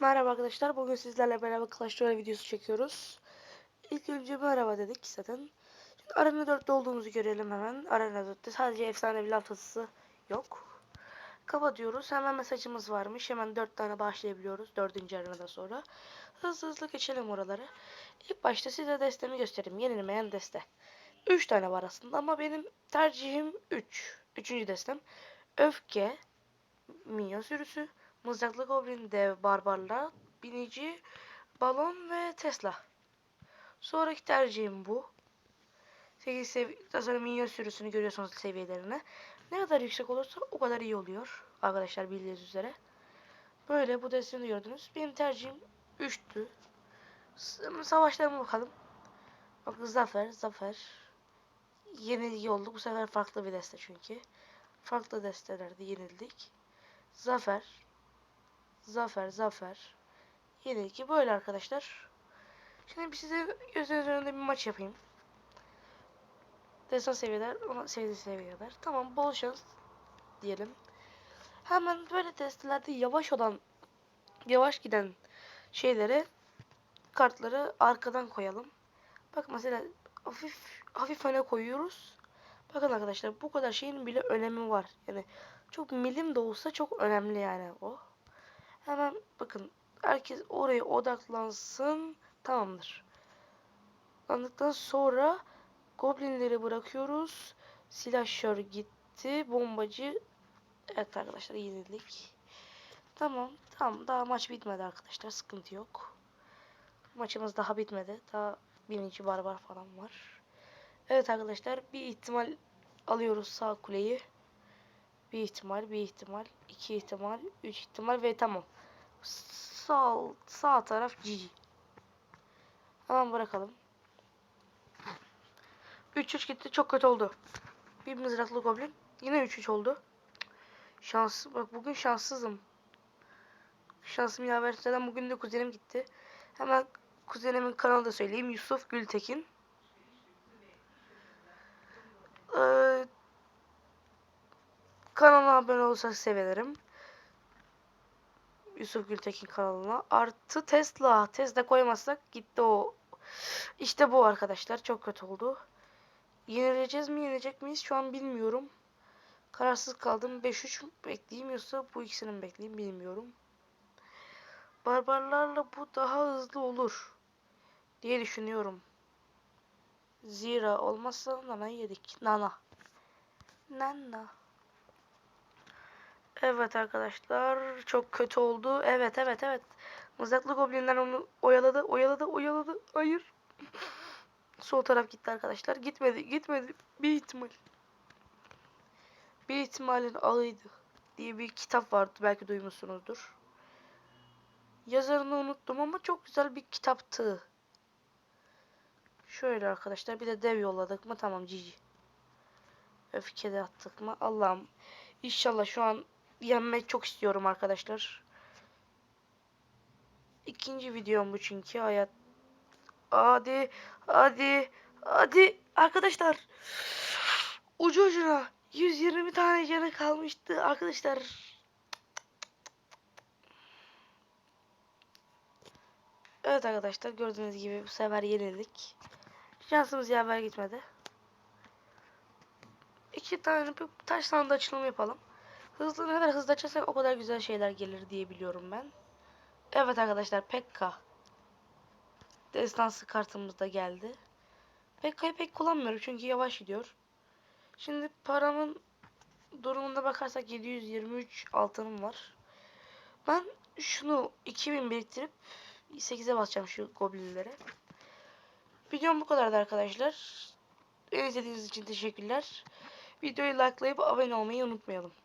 Merhaba arkadaşlar. Bugün sizlerle beraber Clash Royale videosu çekiyoruz. İlk önce merhaba dedik zaten. Şimdi Arena 4'te olduğumuzu görelim hemen. Arena 4'te sadece efsanevi laftası yok. Kapatıyoruz. Hemen mesajımız varmış. Hemen 4 tane başlayabiliyoruz. 4. arenada sonra. Hızlı hızlı geçelim oraları. İlk başta size destemi göstereyim. Yenilmeyen deste. 3 tane var aslında ama benim tercihim 3. 3. destem. Öfke, minyon sürüsü, Mızraklı Goblin, Dev, Barbarlar, Binici, Balon ve Tesla. Sonraki tercihim bu. 8 seviye, sonra minyon sürüsünü görüyorsunuz seviyelerini. Ne kadar yüksek olursa o kadar iyi oluyor. Arkadaşlar bildiğiniz üzere. Böyle bu destini gördünüz. Benim tercihim 3'tü. Savaşlarıma bakalım. Bak Zafer, Zafer. Yenilgi oldu. Bu sefer farklı bir deste çünkü. Farklı destelerde yenildik. Zafer. Zafer, zafer. Yenilgi böyle arkadaşlar. Şimdi bir size gözünüz önünde bir maç yapayım. Destan seviyeler, ama sevdiği seviyeler. Tamam, bol şans diyelim. Hemen böyle testlerde yavaş olan, yavaş giden şeyleri, kartları arkadan koyalım. Bak mesela hafif hafif öne koyuyoruz. Bakın arkadaşlar bu kadar şeyin bile önemi var. Yani çok milim de olsa çok önemli yani o. Hemen bakın herkes oraya odaklansın. Tamamdır. Anladıktan sonra goblinleri bırakıyoruz. Silahşör gitti. Bombacı Evet arkadaşlar yenildik. Tamam. Tamam. Daha maç bitmedi arkadaşlar. Sıkıntı yok. Maçımız daha bitmedi. Daha birinci barbar falan var. Evet arkadaşlar bir ihtimal alıyoruz sağ kuleyi. Bir ihtimal, bir ihtimal, iki ihtimal, üç ihtimal ve tamam. Sağ, sağ taraf GG. Hemen bırakalım. 3-3 gitti. Çok kötü oldu. Bir mızraklı goblin. Yine 3-3 oldu. Şans. Bak bugün şanssızım. Şansım yaver zaten bugün de kuzenim gitti. Hemen kuzenimin kanalı da söyleyeyim. Yusuf Gültekin. Ee, kanalına abone olursanız sevinirim. Yusuf Gültekin kanalına. Artı Tesla. Tesla koymazsak gitti o. İşte bu arkadaşlar. Çok kötü oldu. Yenileceğiz mi yenecek miyiz şu an bilmiyorum. Kararsız kaldım. 5-3 bekleyeyim yoksa bu ikisini mi bekleyeyim bilmiyorum. Barbarlarla bu daha hızlı olur. Diye düşünüyorum. Zira olmazsa nana yedik. Nana. Nana. Evet arkadaşlar çok kötü oldu. Evet evet evet. Mızraklı goblinler onu oyaladı oyaladı oyaladı. Hayır. Sol taraf gitti arkadaşlar. Gitmedi gitmedi. Bir ihtimal. Bir ihtimalin ağıydı diye bir kitap vardı. Belki duymuşsunuzdur. Yazarını unuttum ama çok güzel bir kitaptı. Şöyle arkadaşlar bir de dev yolladık mı tamam cici. Öfkede attık mı Allah'ım. İnşallah şu an yenmek çok istiyorum arkadaşlar. İkinci videom bu çünkü hayat. Hadi hadi hadi arkadaşlar. Ucu ucuna 120 tane canı kalmıştı arkadaşlar. Evet arkadaşlar gördüğünüz gibi bu sefer yenildik. Şansımız yaver gitmedi. İki tane taş sandığı açılımı yapalım. Hızlı ne kadar hızlı açarsak o kadar güzel şeyler gelir diye biliyorum ben. Evet arkadaşlar Pekka. Destansı kartımız da geldi. Pekka'yı pek kullanmıyorum çünkü yavaş gidiyor. Şimdi paramın durumunda bakarsak 723 altınım var. Ben şunu 2000 biriktirip 8'e basacağım şu goblinlere. Videom bu kadardı arkadaşlar. İzlediğiniz için teşekkürler. Videoyu likelayıp abone olmayı unutmayalım.